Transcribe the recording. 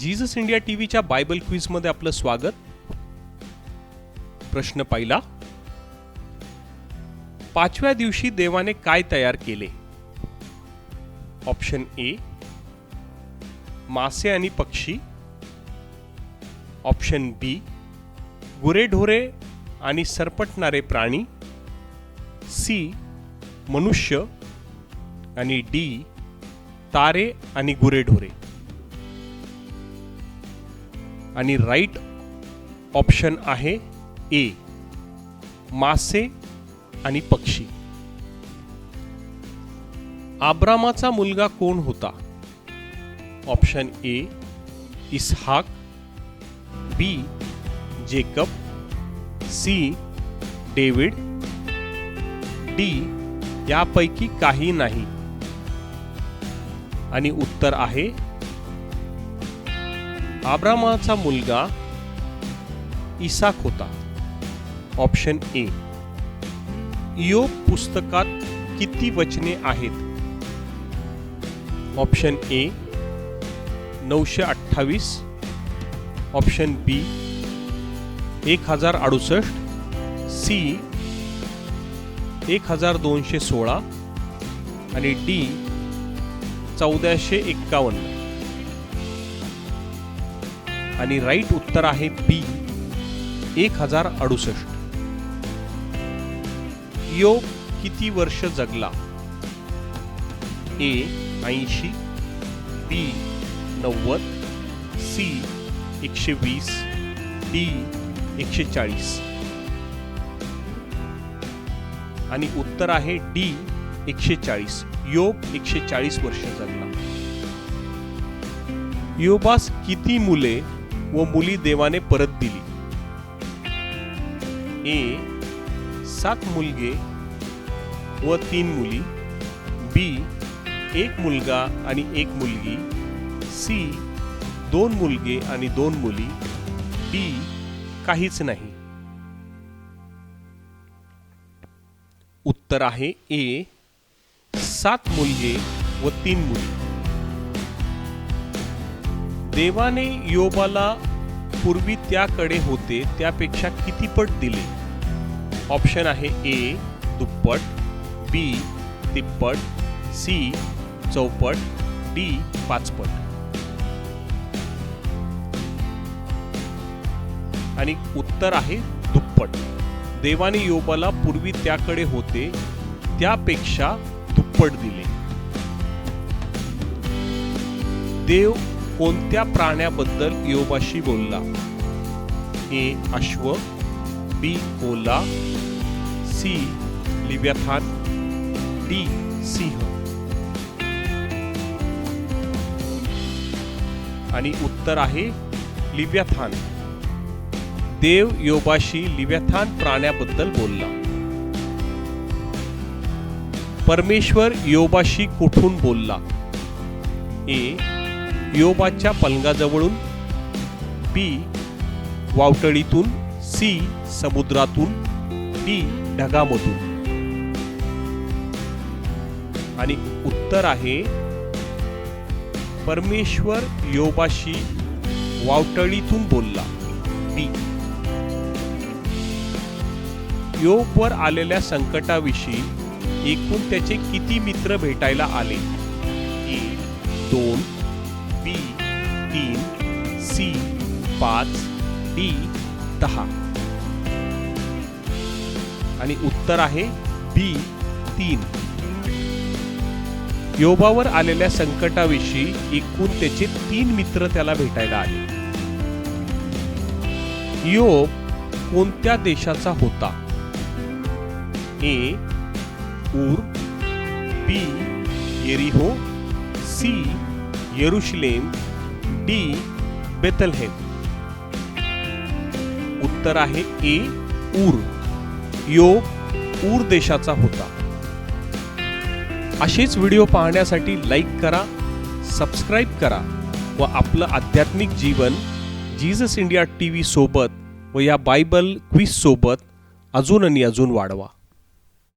Jesus India टीव्हीच्या Bible क्विजमध्ये आपलं स्वागत. प्रश्न पहिला. पाचव्या दिवशी देवाने काय तयार केले? ऑप्शन ए मासे आणि पक्षी. ऑप्शन बी गुरेढोरे आणि सरपटणारे प्राणी. सी मनुष्य. आणि डी तारे आणि गुरेढोरे. आणि राईट ऑप्शन आहे ए मासे आणि पक्षी. आब्रामाचा मुलगा कोण होता? Option A Ishaq. B Jacob. C David. D यापैकी काही नाही. आणि उत्तर आहे आब्रामाचा मुलगा इसाक होता. Option A. योग पुस्तकात किती वचने आहेत? Option A. नऊशे अठ्ठावीस. Option B. एक हजार अडुसष्ट. सी. एक हजार दोनशे सोळा. आणि डी. चौदाशे एक्कावन्न. आणि राईट उत्तर आहे बी एक हजार अडुसष्ट. योग किती वर्ष जगला? ए ऐंशी बी नव्वद सी एकशे वीस डी एकशे चाळीस आणि उत्तर आहे डी एकशे चाळीस योग एकशे चाळीस वर्ष जगला. योबास किती मुले? व मुली देवाने परत दिली. ए सात मुलगे व तीन मुली बी एक मुलगा आणि एक मुलगी सी दोन मुलगे आणि दोन मुली डी काहीच नाही. उत्तर आहे ए सात मुलगे व तीन मुली. देवाने योबाला पूर्वी त्याकडे होते त्यापेक्षा किती पट दिले? ऑप्शन आहे ए दुप्पट बी तिप्पट सी चौपट डी पाचपट. आणि उत्तर आहे दुप्पट. देवाने योबाला पूर्वी त्याकडे होते त्यापेक्षा दुप्पट दिले. देव कोणत्या प्राण्याबद्दल योबाशी बोलला? ए अश्व बी ओला सी लिव्याथान डी सिंह. आणि उत्तर आहे लिव्याथान. देव योबाशी लिव्याथान प्राण्याबद्दल बोलला. परमेश्वर योबाशी कुठून बोलला? ए योबाच्या पलंगाजवळून बी वावटळीतून सी समुद्रातून डी ढगामधून. आणि उत्तर आहे परमेश्वर योबाशी वावटळीतून बोलला बी योबवर आलेल्या संकटाविषयी एकूण त्याचे किती मित्र भेटायला आले? एक दोन. डी दहा. आणि उत्तर आहे बी तीन. योबावर आलेल्या संकटाविषयी एकूण त्याचे तीन मित्र त्याला भेटायला आले. योब कोणत्या देशाचा होता? ए ऊर बी येरिहो सी येरुशलेम डी बेतलहेम. उत्तर आहे ए ऊर. योग ऊर देशाचा होता. असेच व्हिडिओ पाहण्यासाठी लाईक करा सबस्क्राईब करा व आपलं आध्यात्मिक जीवन जीजस इंडिया टी व्ही सोबत व या बायबल क्विज सोबत अजून आणि अजून वाढवा.